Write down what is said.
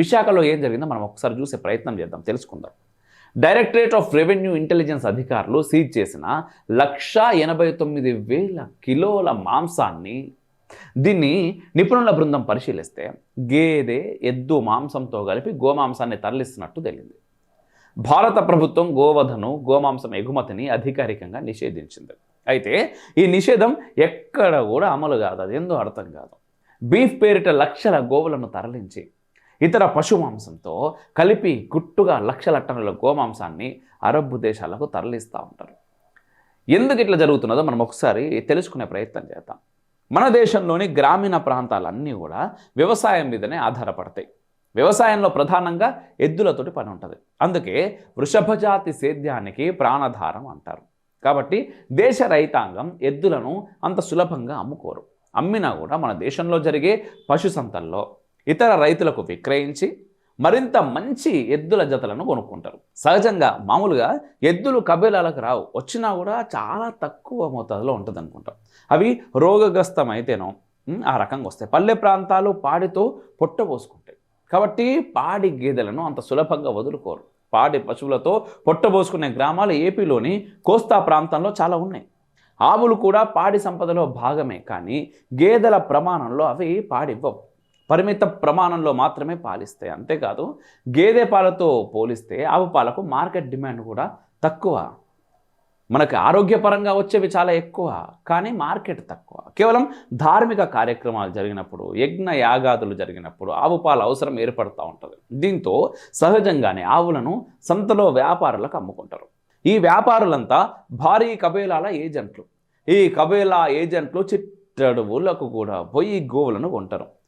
విశాఖలో ఏం జరిగిందో మనం ఒకసారి చూసే ప్రయత్నం చేద్దాం తెలుసుకుందాం. డైరెక్టరేట్ ఆఫ్ రెవెన్యూ ఇంటెలిజెన్స్ అధికారులు సీజ్ చేసిన లక్షా ఎనభై తొమ్మిది వేల కిలోల మాంసాన్ని దీన్ని నిపుణుల బృందం పరిశీలిస్తే గేదె ఎద్దు మాంసంతో కలిపి గోమాంసాన్ని తరలిస్తున్నట్టు తెలిసింది భారత ప్రభుత్వం గోవధను గోమాంసం ఎగుమతిని అధికారికంగా నిషేధించింది. అయితే ఈ నిషేధం ఎక్కడ కూడా అమలు కాదు అది అర్థం కాదు. బీఫ్ పేరిట లక్షల గోవులను తరలించి ఇతర పశు మాంసంతో కలిపి గుట్టుగా లక్షల టన్నుల గోమాంసాన్ని అరబ్బు దేశాలకు తరలిస్తూ ఉంటారు. ఎందుకు ఇట్లా జరుగుతున్నదో మనం ఒకసారి తెలుసుకునే ప్రయత్నం చేద్దాం. మన దేశంలోని గ్రామీణ ప్రాంతాలన్నీ కూడా వ్యవసాయం మీదనే ఆధారపడతాయి. వ్యవసాయంలో ప్రధానంగా ఎద్దులతోటి పని ఉంటుంది. అందుకే వృషభజాతి సేద్యానికి ప్రాణధారం అంటారు. కాబట్టి దేశ రైతాంగం ఎద్దులను అంత సులభంగా అమ్ముకోరు. అమ్మినా కూడా మన దేశంలో జరిగే పశు సంతల్లో ఇతర రైతులకు విక్రయించి మరింత మంచి ఎద్దుల జతలను కొనుక్కుంటారు. సహజంగా మామూలుగా ఎద్దులు కబేలాలకు రావు. వచ్చినా కూడా చాలా తక్కువ మోతాదులో ఉంటుంది అనుకుంటాం అవి రోగగ్రస్తం అయితేనో ఆ రకంగా వస్తాయి. పల్లె ప్రాంతాలు పాడితో పొట్టబోసుకుంటాయి కాబట్టి పాడి గేదెలను అంత సులభంగా వదులుకోరు. పాడి పశువులతో పొట్టబోసుకునే గ్రామాలు ఏపీలోని కోస్తా ప్రాంతంలో చాలా ఉన్నాయి. ఆవులు కూడా పాడి సంపదలో భాగమే. కానీ గేదెల ప్రమాణంలో అవి పాడివ్వవు. పరిమిత ప్రమాణంలో మాత్రమే పాలిస్తాయి. అంతేకాదు గేదె పాలతో పోలిస్తే ఆవు పాలకు మార్కెట్ డిమాండ్ కూడా తక్కువ. మనకు ఆరోగ్యపరంగా వచ్చేవి చాలా ఎక్కువ కానీ మార్కెట్ తక్కువ. కేవలం ధార్మిక కార్యక్రమాలు జరిగినప్పుడు యజ్ఞ యాగాదులు జరిగినప్పుడు ఆవు పాల అవసరం ఏర్పడుతూ ఉంటుంది. దీంతో సహజంగానే ఆవులను సంతలో వ్యాపారులకు అమ్ముకుంటారు. ఈ వ్యాపారులంతా భారీ కబేలాల ఏజెంట్లు. ఈ కబేలా ఏజెంట్లు చిట్టడువులకు కూడా పోయి గోవులను కొంటారు.